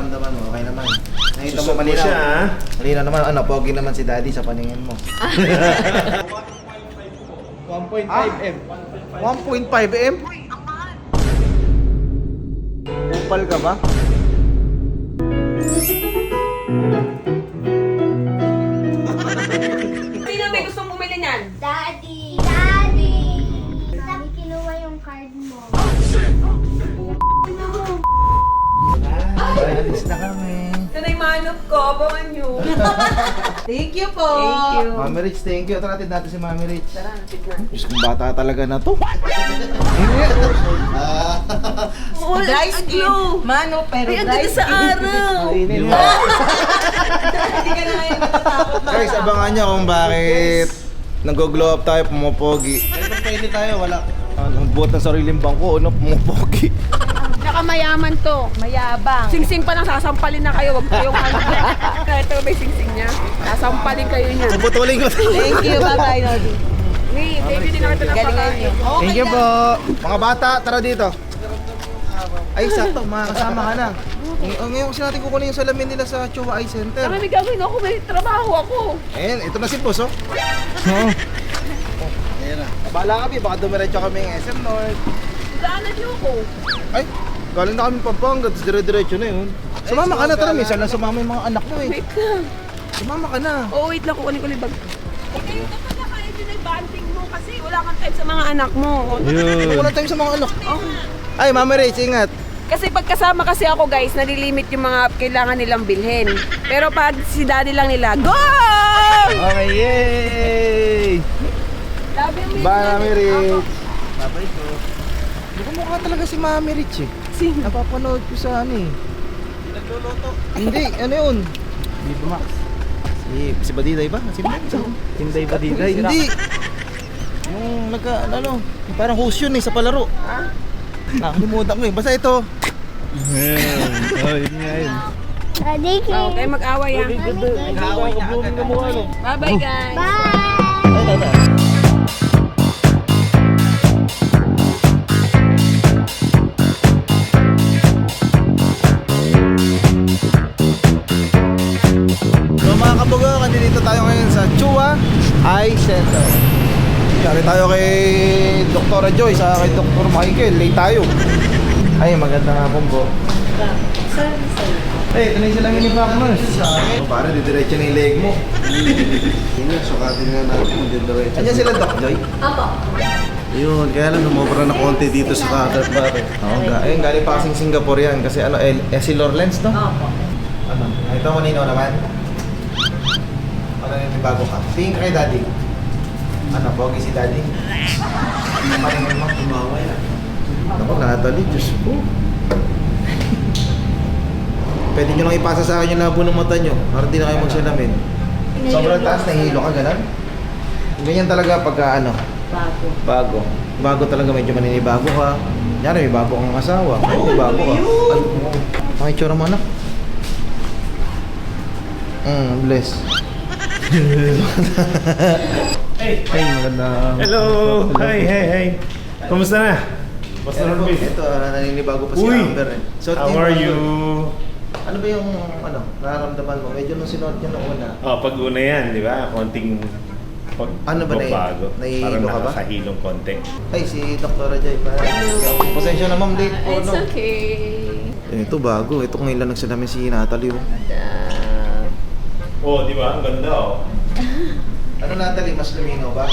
nararamdaman mo? Okay naman. Nakita mo Susot mo malinaw. siya, ah. Malinaw naman, ano, pogi naman si daddy sa paningin mo. 1.5M. 1.5M? Upal ka ba? Na yung manok ko. Abangan nyo. Thank you po. Thank you. Mami Rich, thank you. Tara, natin natin si Mami Rich. Tara, napit na. Diyos kong bata talaga na to. Dry skin. Mano, pero Ay, ang dry ganda sa skin. araw. Kainin mo. Hindi ka na ngayon natatakot na. Guys, abangan nyo kung bakit nag-glow up tayo, pumopogi. Ito pwede tayo, wala. Ano, buot ng sariling bangko, ano, pumopogi. Nakamayaman to. Mayabang. Sing-sing pa lang, sasampalin na kayo. Huwag kayong ano. Kahit ito may sing-sing niya. Sasampalin kayo niya. Puputulin ko. Thank you, bye-bye, Nodi. Hey, baby, din ako ito ng Galingan pagkain. niyo. Thank you po. Mga bata, tara dito. Ay, sakto, makakasama ka na. Ng- Ngayon kasi natin kukunin yung salamin nila sa Chua Eye Center. Tama, may gagawin ako. May trabaho ako. Ayan, ito na si Boss, oh. Ayan na. Bahala kami, baka dumiretso kami ng SM North. Daanan niyo ako. Ay, galing na kami Pampanga, tapos dire-diretso na yun. Sumama ka na, tara, minsan lang sumama yung mga anak mo eh. Wait lang. Sumama ka na. Oh, wait lang. Kukunin ko lang yung bag. Okay, ito pala kaya din ay banting mo kasi wala kang time sa mga anak mo. Wala tayo sa mga anak. Ay, Mama Rach, ingat. Kasi pagkasama kasi ako guys, nalilimit yung mga kailangan nilang bilhin. Pero pag si daddy lang nila, go! Okay, yay! Love you, Bye, Mami Rich. Babay ko. Mukhang mukha talaga si Mami Rich eh. Sino? Napapanood ko sa ano eh. Nagluluto. Hindi, ano yun? Vivo Max. Si, si Badiday ba? Si Tinday Badiday? Hindi. Yung nagka, ano, parang host yun eh sa palaro. Ha? Nakalimutan ko eh. Basta ito. Daddy, Oh, kayo mag-away ah. Nag-aaway niya agad. Bye-bye guys. Bye! Tayo kay Dr. Joy sa kay Dr. Michael. Late tayo. Ay, maganda nga pong bo. Eh, ito na yung silang uniform nurse. So, pare, didiretso na yung leg mo. Yun nga, sukatin nga natin yung diretso. Andiyan sila, Doc Joy? Yun, kaya lang lumobra na konti dito sa bar. eh. Oo, ga ayun, galing pa kasing Singapore yan. Kasi ano, El Essilor lens, no? Opo. Ano? Ito malinaw naman. Ano yung bago ka? Tingin ka kay daddy. Ano, pogi si daddy? Paningin mo, tumawa yan. Ako, Natalie, Diyos ko. Pwede nyo lang ipasa sa akin yung labo ng mata nyo para di na kayo magsalamin. Sobrang taas, nahihilo ka, ganun? Ganyan talaga pagka ano, Bago. bago. Bago talaga, medyo maninibago ka. Yan, may bago kang asawa. Oo, may bago ka. Ay, pakitsura mo anak. Mm, bless. Hey! Ay, maganda. Hello! Hi, hey, hey! Kumusta na? Basta Ito, Norby. ito, ah, naninibago pa si Uy! Amber eh. So, How are mo, you? Ano ba yung, ano, nararamdaman mo? Medyo nung sinuot nyo nung una. Oh, pag una yan, di ba? Konting pag Ano ba na yun? bago. Nahihilo Parang ka ba? nakakahilong konti. Ay, si Dr. Ajay pa. Pasensya na ma'am, late po, It's no? okay. Eh, Ito bago. Ito ngayon lang nagsalamin si Natalie. oh. Oh, di ba? Ang ganda oh. Ano Natalie, mas lumino ba?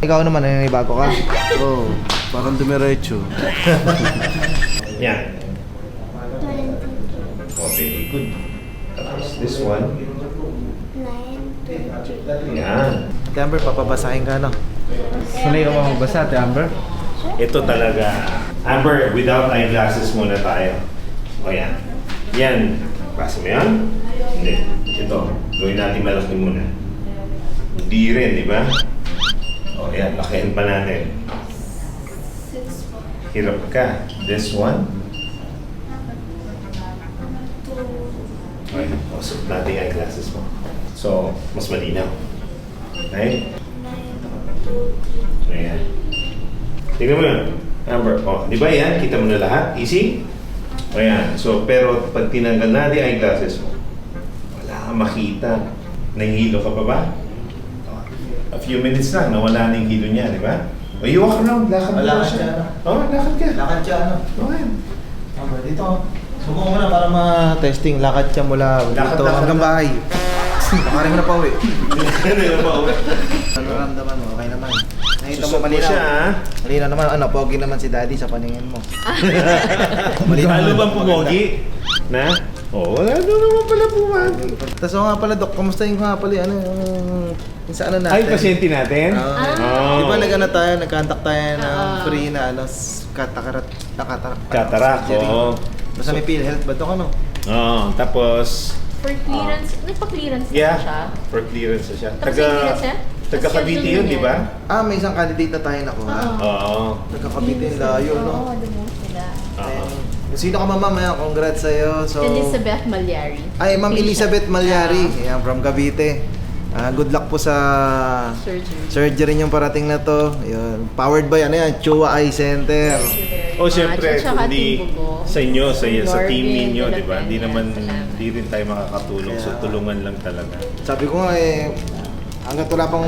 Ikaw naman, naninibago ka? Oo, oh, parang dumiretso. Yan. Oh, very good. Tapos this one. Yan. Amber, papabasahin ka na. Sanay ka magbasa, Ate Amber? Ito talaga. Amber, without eyeglasses muna tayo. O yan. Yan. Basa mo yan? Hindi. Ito. Gawin natin malaki muna. Hindi rin, di ba? O yan. Lakihan pa natin. Hirap ka. This one. Okay. O, suot natin yung eyeglasses mo. So, mas malinaw. Okay? Ayan. Tingnan mo yun. Amber, oh, di ba yan? Kita mo na lahat? Easy? Ayan. So, pero pag tinanggal na yung eyeglasses mo, wala kang makita. Nahihilo ka pa ba? A few minutes lang, nawala na yung hilo niya, di ba? O, you walk around, lakad mo Lakad lang siya. siya. Oo, oh, lakad ka. Lakad siya ano? Okay. Tama, dito. Subukan mo na para ma-testing. Lakad siya mula Lakad, dito lakad, hanggang bahay. Pakarin mo na pa uwi. Ano yung pauwi? Ano ramdaman mo? Okay naman. Nakita mo Susok mo malinaw. siya, ha? Malinaw naman. Ano, pogi naman si daddy sa paningin mo. Naman. bang pumogi? Na? Oo, oh, wala doon naman pala pumogi. Tapos oo nga pala, Dok, kamusta yung nga pala, ano, yung, yung sa ano natin? Ay, pasyente natin? Ah. Oh. Di ba nag-ano tayo, nag-contact tayo ng Oo. free na ano, s- katakarat, nakatarak. Cataract, surgery. oo. Basta may PhilHealth ba ito ano? Oo, tapos, For clearance, nagpa-clearance na yeah, siya. for clearance na siya. Tapos Taga, may clearance taga Tapos Cavite yun, di ba? Ah, may isang candidate na tayo nakuha. Oo. Oo. Nagkakabit yung layo, no? Oo, lumos sila. Oo. Ayun. Sino ka mama? Maya, congrats sa'yo. So, Elizabeth Malyari. Ay, Ma'am. Elizabeth Malyari. Ayan, from Cavite. Ah, good luck po sa Surgery. surgery niyong parating na to. Ayun. Powered by ano yan? Chua Eye Center. O syempre, Tsaka hindi Team Bugo. sa inyo, sa, sa team Norvin, ninyo, di ba? Hindi naman, salamat. hindi rin tayo makakatulong. So, Kaya- tulungan lang talaga. Sabi ko nga eh, hanggat wala pang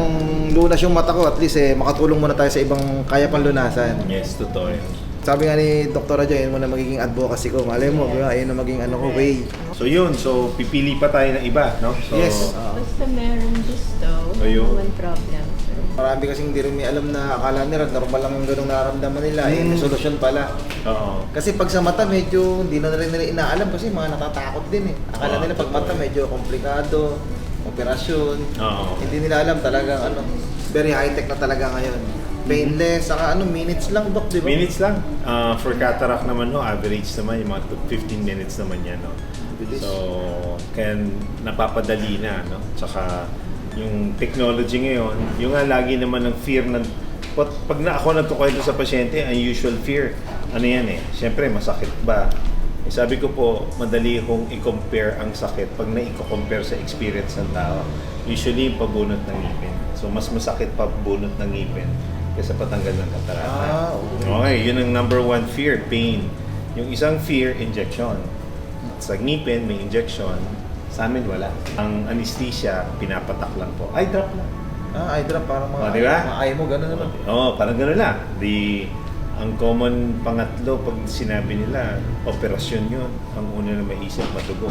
lunas yung mata ko, at least eh, makatulong muna tayo sa ibang kaya pang lunasan. Yes, totoo yun. Sabi nga ni Dr. Raja, yun muna magiging advocacy ko. Malay mo, yeah. ayun na maging ano ko, way. So yun, so pipili pa tayo ng iba, no? So, yes. Basta meron gusto, Ayun. one problem. sir. marami kasing hindi rin may alam na akala nila normal lang yung ganung nararamdaman nila. Eh, Mm. may solusyon pala. Oo. Kasi pag sa mata, medyo hindi na rin nila inaalam kasi mga natatakot din eh. Akala Oo, nila pag totoo mata, medyo komplikado, operasyon. Oo. Hindi nila alam talaga ano, very high-tech na talaga ngayon. Painless, saka ano, minutes lang, Dok, di ba? Minutes lang. Ah, for cataract naman, no, average naman, yung mga 15 minutes naman yan, no? Bilis. So, kaya napapadali na, no? Tsaka, yung technology ngayon, yung nga lagi naman ng fear ng pag, pag na ako nagkukwento sa pasyente, ang usual fear, ano yan eh, syempre masakit ba? Eh, sabi ko po, madali kong i-compare ang sakit pag na-compare sa experience ng tao. Usually, yung pabunot ng ngipin. So, mas masakit pabunot ng ngipin kaysa patanggal ng katarata. Ah, okay. Okay, yun ang number one fear, pain. Yung isang fear, injection. Sa ngipin, may injection. Sa amin, wala. Ang anesthesia, pinapatak lang po. Ay, drop lang. Ah, eye drop, parang mga, Oh, di ba? mga eye mo, gano'n naman. Oo, oh, parang gano'n lang. Di, ang common pangatlo, pag sinabi nila, operasyon yun. Ang una na maisip, madugo.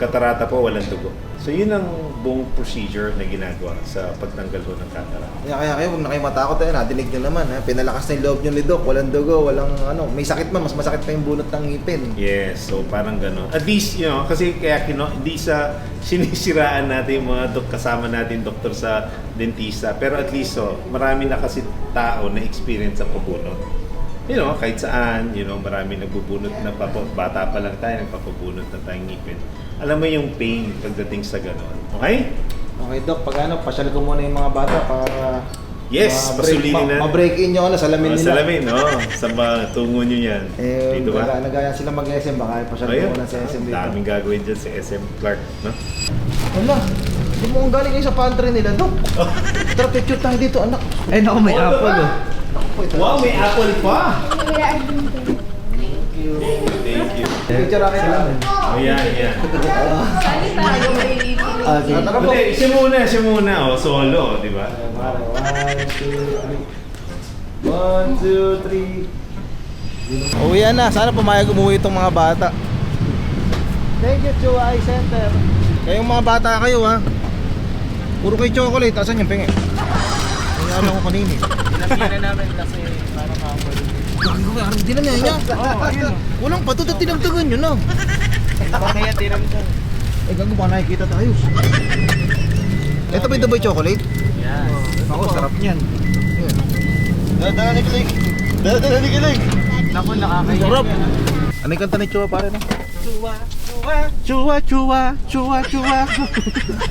Katarata po, walang dugo. So, yun ang buong procedure na ginagawa sa pagtanggal po ng katarata. Kaya, kaya kayo, huwag na kayo matakot eh, nadinig nyo naman, ha? pinalakas na yung loob nyo ni Doc, walang dugo, walang ano, may sakit man, mas masakit pa yung bunot ng ngipin. Yes, so parang gano'n. At least, you know, kasi kaya kino, hindi sa sinisiraan natin yung mga dok, kasama natin doktor sa dentista. Pero at least, so, marami na kasi tao na experience sa pabunot. You know, kahit saan, you know, marami nagbubunot na papo, bata pa lang tayo, nagpapabunot na tayong ngipin. Alam mo yung pain pagdating sa gano'n. Okay? Okay, Doc, pag ano, pasyal ko muna yung mga bata para Yes, pasulinin na. ma-break in yung ano, salamin Oh, nila. salamin, no? Sa mga tungo nyo yan. Eh, Dito ba? nag- nagaya sila mag-SM, baka pasyal ko muna sa SM dito. daming gagawin dyan sa SM Clark, no? Wala, hindi mo kung galing kayo sa pantry nila, Doc. Tara, picture tayo dito, anak. Ay, naku, may Oh, apple diba? oh. Wow, may apple pa! Thank you. Thank you. Picture akin ayan. Sali tayo may Ah, sige. Tara po. Hindi, siya muna, siya muna. O, solo, di ba? One, two, three. One, two, three. Uwi na. Sana pumayag umuwi itong mga bata. Thank you, Chua Eye Center. Kayong mga bata kayo ha. Puro kayo chocolate. Asan yung pengi? Yung ano ko kanini. Pinapila namin kasi para makapag Gago ka, din na niya. Oo, ayun. Walang patot at tinamtagan yun no. Mamaya tiramdam. Eh gago pa nakikita tayo. Ito ba yung Dubai chocolate? Yan. Ako, sarap niyan. Dala ni Kilig. Dala ni Kilig. Naku, nakakaya. Sarap. Ano yung kanta ni Chua pare no? Chua, Chua, Chua, Chua, Chua, Chua.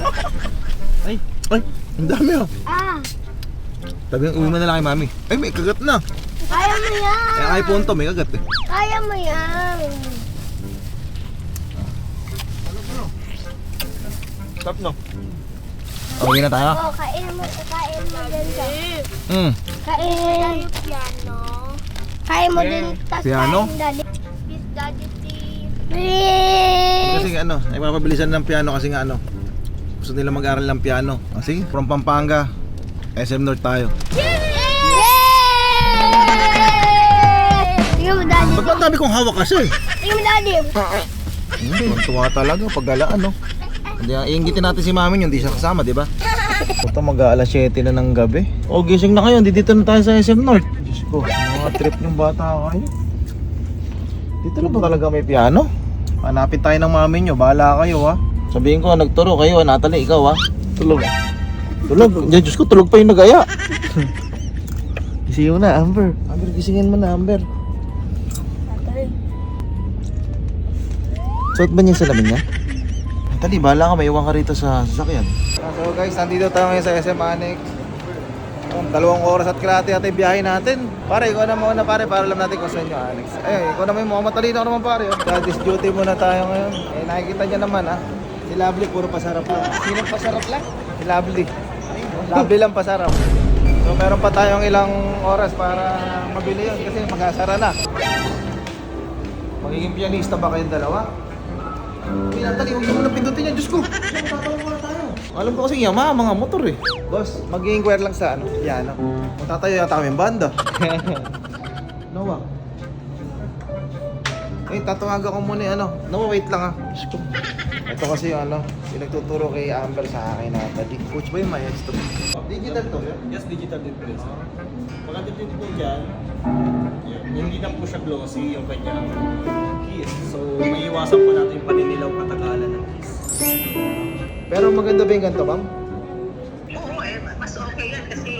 ay, ay, ang dami oh. Ah, Sabi uwi mo na lang kay mami. Ay, may kagat na. kaya mo yan. Kaya iPhone to, may kagat eh. Kaya mo yan. Stop no. Okay na tayo? Oh, kain mo, kain mo din sa... Hmm. Kain. Piano. Kain mo din, tas Piano? kain dali. Daddy please. Kasi nga, ano, ay mapabilisan ng piano kasi nga ano. Gusto nila mag-aral ng piano. Kasi from Pampanga, SM North tayo. Tingnan mo, Daddy. Ba't ang dami kong hawak kasi? Tingnan mo, Daddy. Hmm, tuwa talaga pag galaan, no? Hindi, iingitin natin si mami hindi siya kasama, di ba? Ito mag alas 7 na ng gabi. O, gising na kayo, hindi dito na tayo sa SM North. Diyos ko, mga trip yung bata kayo. Dito na ba talaga may piano? Hanapin tayo ng mami nyo, bahala kayo ha. Sabihin ko, nagturo kayo, Natalie, ikaw ha. Tulog. Tulog? Diyan, Diyos ko, tulog pa yung nagaya. Gising mo na, Amber. Amber, gisingin mo na, Amber. Suot ba niya yung salamin niya? Tali, bahala ka, may iwan ka rito sa sasakyan. So guys, nandito tayo ngayon sa SM Annex. Um, dalawang oras at kalahati at yung biyahe natin. Pare, ikaw na muna pare, para alam natin kung saan yung Annex. Ayun, ikaw naman yung mukhang matalino ka naman pare. Oh. Daddy's duty muna tayo ngayon. Eh, nakikita niya naman ha. Si Lovely, puro pasarap lang. Sino pasarap lang? Si Lovely. Lovely lang pasarap. So meron pa tayong ilang oras para mabili yun kasi magasara na. Magiging pianista ba kayong dalawa? Pinatali, huwag mo na pindutin yan. Diyos ko! Tatawag tayo. Alam ko kasi Yamaha, mga motor eh. Boss, mag-inquire lang sa ano, piano. Magtatayo yata kami banda. Noah. Eh, tatawagan ko muna yung ano. Noah, wait lang ah. Diyos ko. Ito kasi yung ano, yung nagtuturo kay Amber sa akin na tadi. Coach ba yung maestro? Digital to? Yes, digital din po yun. sir. Maganda din po dyan, hindi na po siya glossy yung kanyang keys. So, maiiwasan po natin yung paninilaw katagalan ng keys. Pero maganda ba yung ganito, ma'am? Oo, eh, mas okay yan kasi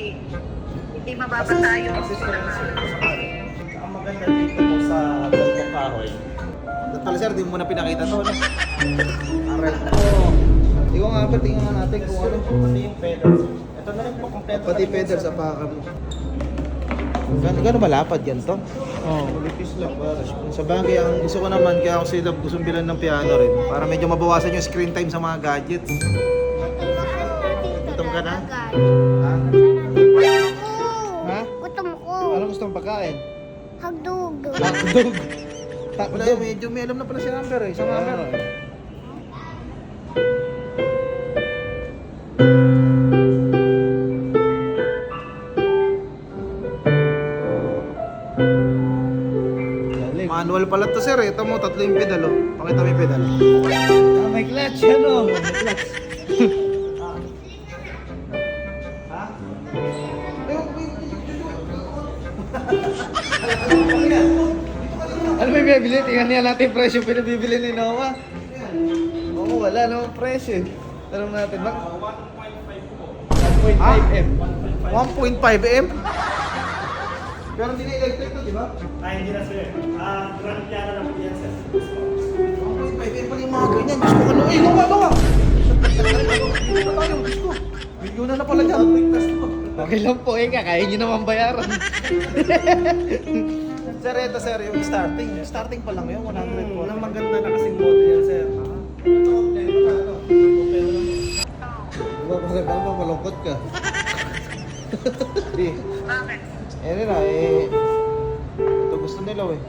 hindi mababasa yung Ang maganda dito po sa Adolfo Kahoy, pala sir, di mo na pinakita to, no? Aral ko. Ikaw nga, Amber, tingnan nga natin kung ano. pati yung pedals. Ito na rin po kompleto. Pati pedals sir. sa paka mo. Gano'n gano malapad yan to? Oo, oh, malipis lang para. Sa bagay, ang gusto ko naman, kaya ako sila gusto bilan ng piano rin. Para medyo mabawasan yung screen time sa mga gadgets. Gutom ka na? Ha? Ha? Gutom ko. Ano gusto mong pagkain? Hagdog. Hotdog. Wala yun, medyo may alam na pala si Amber eh. Isang Amber. Manual pala to sir eh. Ito mo, tatlo yung pedal oh. Pakita mo yung pedal. Ah, may clutch yan oh. May clutch. Ano may bibili? Tingnan niya natin yung presyo pinabibili ni Noah. Oo, wala namang presyo. Tanong natin, bak? 1.5M. 1.5M? Pero hindi na electric to, di ba? Ay, hindi na sir. Ah, grand piano lang po yan sir. 1.5M pala yung mga ganyan. Diyos ko, ano? Eh, Noah, Noah! Dito na tayo, Diyos ko. Na na pala dyan. Okay lang po, eh, kaya nyo naman bayaran. sir, ito sir, yung starting. Yung starting pa lang yun, 100 po. Walang maganda na kasing model yan sir. Ito, kompleto na ano. Kompleto na. Diba, kasi parang malungkot ka. Di. Bakit? Eh, na, eh. Ito gusto nila, eh.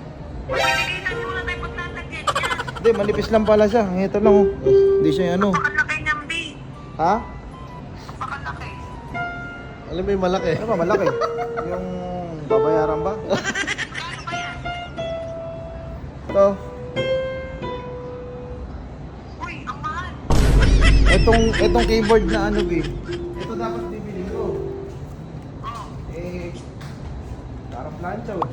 Pagkakita nyo na tayo pagtatagyan yan. Hindi, manipis lang pala siya. Ito lang, oh. Hindi siya, ano. Pakalaki niyang B. Ha? Pakalaki. Alam mo yung malaki. Ano ba, malaki? yung babayaran ba? Ito. Uy, ang mahal. Itong, itong keyboard na ano, B. Ito dapat bibili ko. Oh. Eh, parang plancha, oh.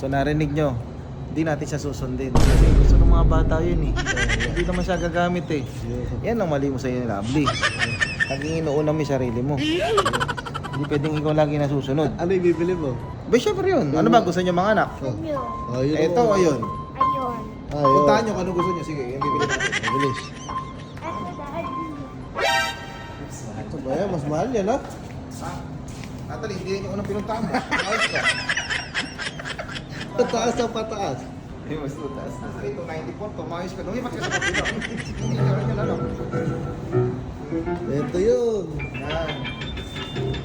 So narinig nyo, hindi natin siya susundin. Kasi gusto ng mga bata yun eh. hindi naman siya gagamit eh. Yan ang mali mo sa iyo, lovely. Laging inuuna mo yung sarili mo. Hindi pwedeng ikaw lagi nasusunod. Ano yung bibili mo? Ba, syempre yun. Ano ba gusto niyo mga anak? Ayun. Ito o yun. Ayun. Puntahan nyo kung ano gusto nyo. Sige, yung bibili natin. Bilis. Ito, ba yan? Mas mahal yan, ha? Natalie, hindi yan yung unang pinuntahan mo. Ayos ka. Pataas na pataas. Eh, mas mataas na. Sa ito, 94, tumayos ka. Lumipat ka sa kapila. Hindi ka? Ito yun. Yan.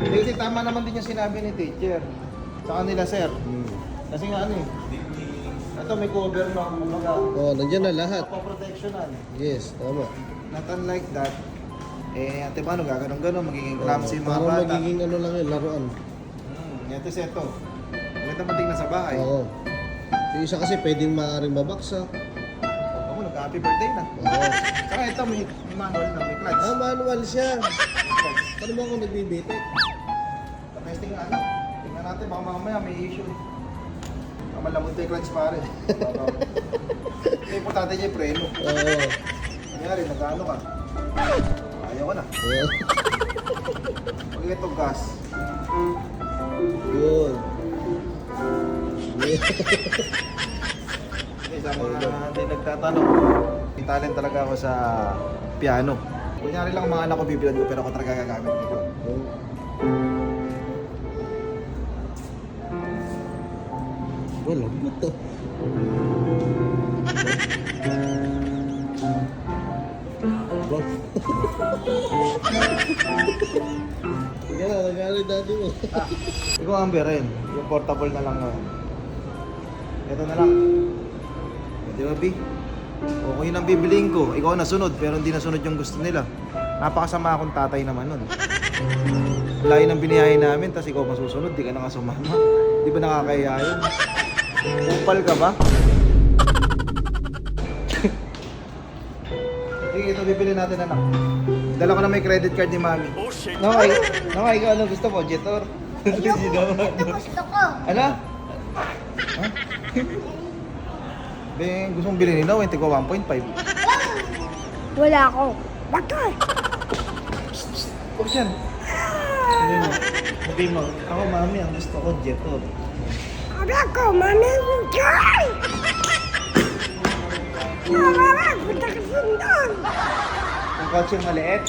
Eh, Kasi tama naman din yung sinabi ni teacher. Sa kanila, sir. Kasi nga ano eh. Ito may cover no, kumbaga. Oh, nandiyan na lahat. Protection Yes, tama. Not unlike that, eh, ate paano gaganon ganon magiging clumsy yung mga Parang bata. magiging ano lang yun, laruan. Hmm, ito siya ito. Maganda man tingnan sa bahay. Oo. Yung isa kasi pwedeng maaaring mabaksak. Ako, nag-happy birthday na. Oo. Saka ito, may, may manual na, may clutch. Ah, manual siya. Paano mo ako nagbibitik? Testing nga ano. Tingnan natin, baka mamaya may issue. Baka malamot yung clutch pare. Eh, importante niya yung preno. Oo. Kanyari, nag-ano ka. Ayaw ko na. Ayan. Pag ito gas. Yun. Okay, sa mga hindi nagtatanong, may talent talaga ako sa piano. Kunyari lang mga anak ko bibilan ko pero ako talaga gagamit nito. Wala ba to? Sige na, dati mo. Ikaw ang rin. Yung portable na lang. oh. Ito na lang. Di ba, B? O kung yun ang bibiliin ko, ikaw ang nasunod pero hindi nasunod yung gusto nila. Napakasama akong tatay naman nun. Layo ng biniyahin namin, tapos ikaw masusunod, di ka na nga sumama. Di ba nakakaya yun? Kupal ka ba? Sige, ito bibili natin anak. Dala ko na may credit card ni Mami. Oh shit. No, ay, no, ikaw ano gusto mo? Jetor? Ayoko. Ito gusto ko. Ano? Ha? Ben, gusto mong bilhin nila, wente ko 1.5. Wala ako. Bakit? Huwag yan. Sabi mo, sabi mo, ako mami, ang gusto ko Jetor. Wala ko. Mami, joy! Wala, punta ka sundon. Yung kotse maliit,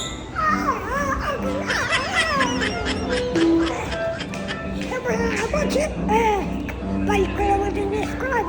Sabi na ako, Chip. Eh, balik ko naman din sa school.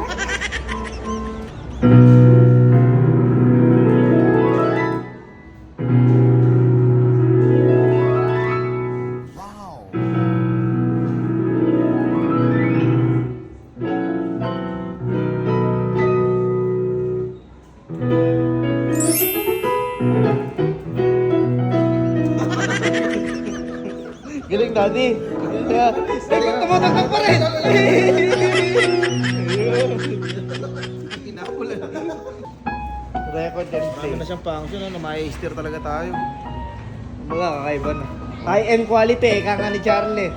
Galing daddy. Kaya, teka, tumatagtag pa rin. Inapula. Record and Marami na siyang function, ano, may steer talaga tayo. Mga kakaiba na. High-end quality, eh, kaka ni Charlie.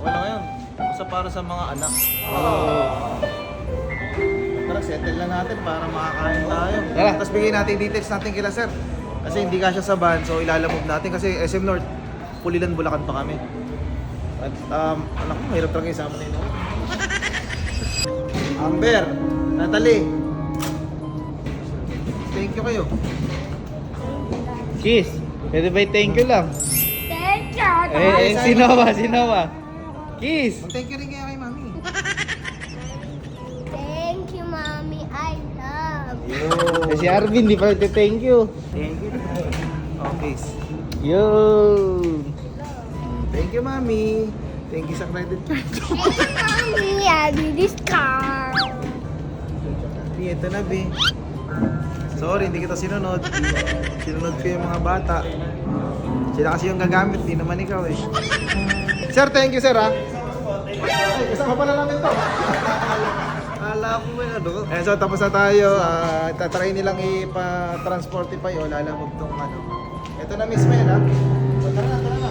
Wala ngayon. Basta para sa mga anak. Tara, settle na natin para makakain tayo. Tara. Tapos bigyan natin yung details natin kila sir. Kasi hindi ka siya sa van, so ilalamove natin. Kasi SM North, Pulilan, Bulacan pa kami. At um, anak ko, mahirap talaga isama na yun. Amber, Natalie. Thank you kayo. Kiss. Pwede ba thank you lang? Thank you. Eh, eh, sinawa, sinawa. Kiss. Mag-thank you rin kaya kay mami. Thank you, Mommy. I love. Eh, si Arvin, di pa thank you. Thank you. Okay. Yo. Thank you, mami. Thank you sa credit card. Mommy. I need this car. Di, ito na, Bi. Sorry, hindi kita sinunod. Sinunod ko yung mga bata. Sila kasi yung gagamit, di naman ikaw eh. Sir, thank you, sir, ha? Ay, kasama pala namin to. Akala ko may ano. Eh, so tapos na tayo. Uh, tatry nilang ipa-transportify o lalamog tong ano. Ito na mismo yan, ha? So, tara na, tara na.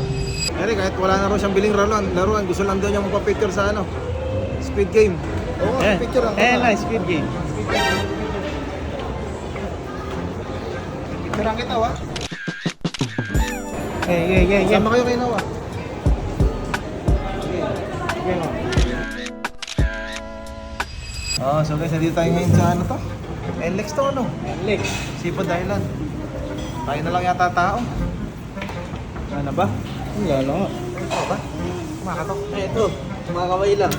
Eri, kahit wala na rin siyang biling laruan, laruan gusto lang daw niya magpa-picture sa ano, Squid Game. Oo, Eh, picture lang. eh, nice, good game. Picturean kita, wa? Eh, yeah, yeah, yeah. Sama kayo kay Noah. Sige. Sige, Noah. Oh, so guys, nandito tayo ngayon sa ano to? NLEX to, ano? Lex. Seafood Island. Tayo na lang yata tao. Ano ba? Wala na nga. Oo ba? Kumakatok. Eh, ito. Kumakamay lang.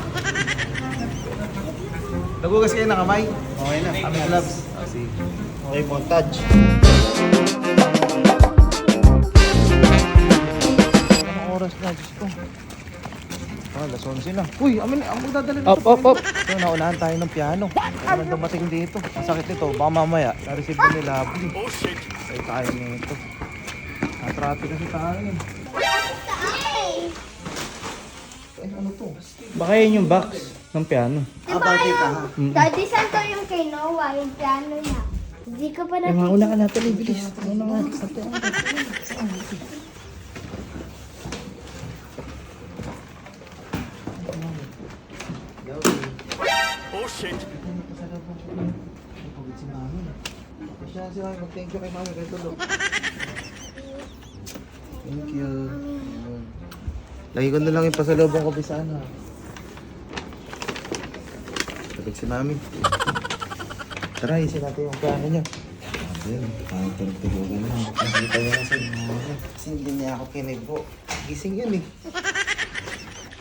Nagugas kayo ng kamay? Okay na. Kami gloves. Ah, sige. Okay, montage. 11 na. Uy, amin, ang magdadala nito. Up, up, up. So, naunahan tayo ng piano. Kaya naman dumating dito. Ang sakit nito. Baka mamaya, na-receive ko nila habli. Ay, tayo nito. Natrati kasi tayo eh. Eh, ano to? Baka yun yung box ng piano. Ah, bakit ah? Daddy, saan to yung kay Noah, yung piano niya? Hindi ko pa nakikita. mauna ka natin, eh, bilis. Mauna nga. Sa piano. Oh shit! Pagod si mami. Siya si mami, mag-thank you kay mami kay. Thank you. Ayan. Lagi ko na lang yung pasalubong ko bisa ano. Pagod si mami. Tara, isin natin yung plano niya. Ayun, parang tinagtubugan lang. Nakita niya kasi mga Kasi hindi niya ako kinibo. Gising yun eh.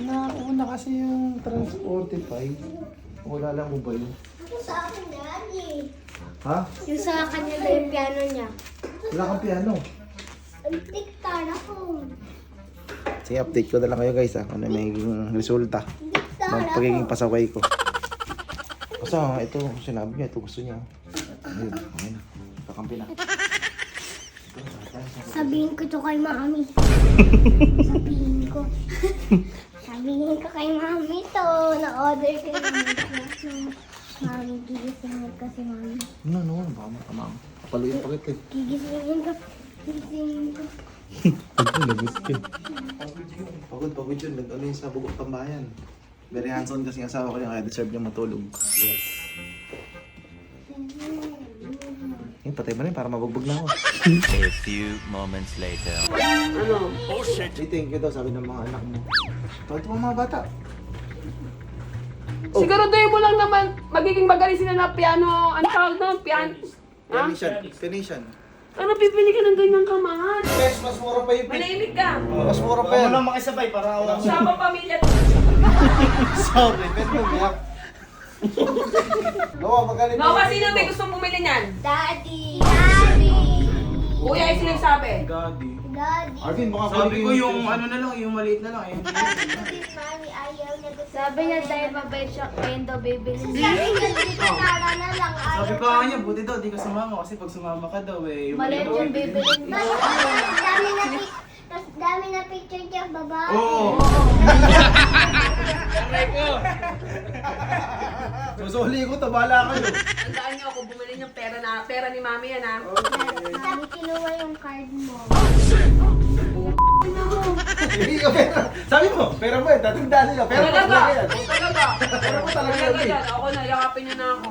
Nauna kasi yung Transportify. Wala lang mo ba yun? Yung sa akin, Daddy. Ha? Yung sa kanya daw yung piano niya. Wala kang piano. Tiktar ako. Sige, update ko na lang kayo guys ha. Ano may magiging resulta Tiktar ng ako. pagiging pasaway ko. Basta ito, sinabi niya, ito gusto niya. Ayun, na. Kakampi na. Sabihin ko to kay mami. Sabihin ko. Sabihin ko kay mami to. Na-order ko yung mami, gigisingin ko si mami. Ano, ano, ano, baka makamang. Paluin pa kita. Gigisingin ko. Gigisingin ko. Pagod, labis ka. Pagod, pagod yun. Nag-ano yun sa bugok tambayan. Very hands-on kasi yung asawa ko niya, kaya deserve niya matulog. Yes. Yun, patay mo rin para mabugbog na ako. A few moments later. Ano? Hey, thank you daw, sabi ng mga anak mo. Tawad mo mga bata. Oh. Siguraduhin mo lang naman, magiging magaling sila na piano, ano tawag na, piano. Ha? Phoenician, Phoenician. Ano pipili ka ng ganyang kamahal? Bes, mas mura pa yung Manahimik ka. Mas mura pa yan. makisabay para ako lang. Siya pa pamilya. Sorry, bet mo umiyak. Noah, magaling Nawa, sino may gustong bumili niyan? Sabi. Gadi. Daddy! Arvin, baka Sabi ko yung ano na lang, yung maliit na lang. Yung... Sabi ko mami, ayaw niya gusto. Sabi niya dahil mabait siya, kaya daw bibili. Sabi niya, dito tara na lang. Sabi ko nga niya, buti daw, di ka sumama kasi pag sumama ka daw eh. Yung Maliit yung bibili. Mas dami na pic- mas dami na picture niya, babae. Oo. Susuli ko, tabala kayo. Tandaan niyo ako bumili ng pera na pera ni mami yan ha. Sabi, kinuha yung card mo. Hindi ka pera. Sabi mo, pera mo eh, tatagdaan nila. Pera mo Talaga. yan. Talaga. Pera mo talaga yan. Eh. Ako na, yakapin niyo na ako.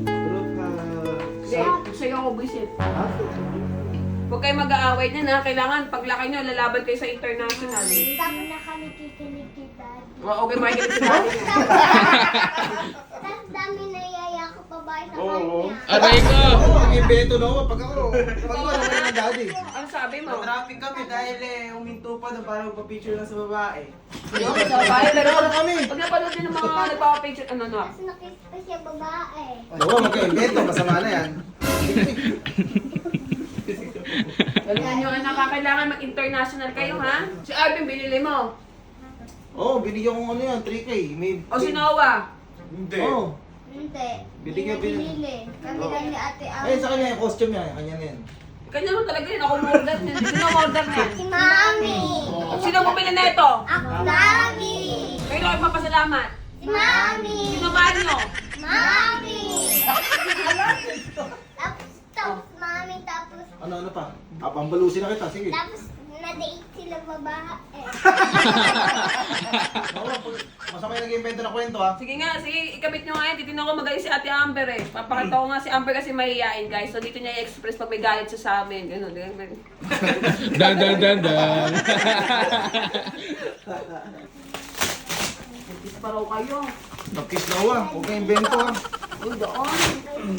Pero ka... Hindi, sa'yo ako buisit. Huwag kayo mag-aaway niyan ha. Kailangan paglaki niyo, lalaban kayo sa international. Tapos na kami kikinig kay Daddy. O, Okay, makikinig si daddy. Tapos dami na yaya ko babae sa kanya. Ako, mag-invento na ako. Pag ako, pag ako naman ng daddy. Ano sabi mo? Traffic kami dahil eh, uminto pa doon para magpa-picture lang sa babae. Sa bahay, pero Ano kami? pag napanood din ng mga nagpapapicture, ano na? Tapos nakis pa siya babae. Oo, magka-invento. Masama na yan. Alam niyo, anak, kailangan mag-international kayo ha. Si Arvin, binili mo. Oo, oh, binigyan ko ano yan, 3K. May... O si Noah. Hindi. Oo. Hindi. Binigyan, binili. Kami lang ni ate Ang. Eh, sa kanya yung costume niya. Kanya na yan. Kanya mo talaga yun. Ako order niya. Sino order niya? Si Mami. Sino bumili na ito? Ako, Mami. Kayo kayo papasalamat. Si Mami. Sino mahal nyo? Mami. tapos, tapos, Mami, tapos, Ano, ano pa? Ah, pambalusin na kita. Sige. tapos, na-date sila babae. Oo, pag- masama yung nag-invento na kwento ha. Sige nga, sige, ikabit nyo nga yan. Titignan ko magaling si Ate Amber eh. Papakita ko nga si Amber kasi mahihain guys. So dito niya i-express pag may galit siya sa amin. Ganun, ganun. Dan, dan, dan, dan. Kiss pa raw kayo. Nag-kiss na ako ah. Huwag kang invento ah. Uy, doon.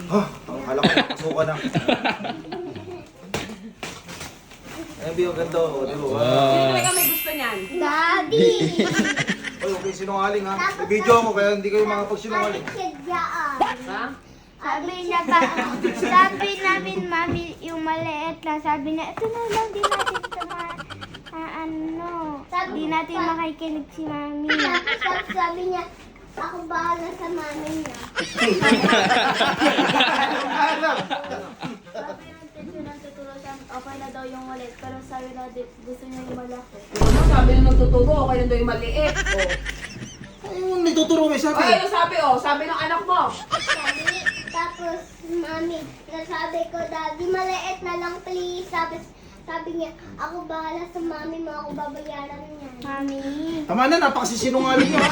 Ha? Akala ko nakasuka na. Ay, Bio, ganda oh. Di ba? Sino talaga may niyan? Daddy! Oy, okay, sinungaling ha. Tapos- Video ako kaya hindi kayo makapagsinungaling. Sadyaan. Ha? Sabi niya ba, sabi namin mami yung maliit na, sabi niya, ito na lang, di natin ito ma, ah, ano, di natin makikinig si mami. Tapos sabi, sabi niya, ako bahala sa mami niya ng teacher ng tutulusan, okay na daw yung maliit, pero sabi na di- gusto niya yung malaki. Ano sabi nung nagtuturo, okay na daw yung maliit. Oh. Ano nagtuturo may sabi? Ay, yung sabi oh, sabi ng anak mo. Sabi, tapos mami, nasabi ko, daddy, maliit na lang please. Tapos sabi niya, ako bahala sa mami mo, ako babayaran niya. Mami. Tama na, napakasisinungaling nyo ha.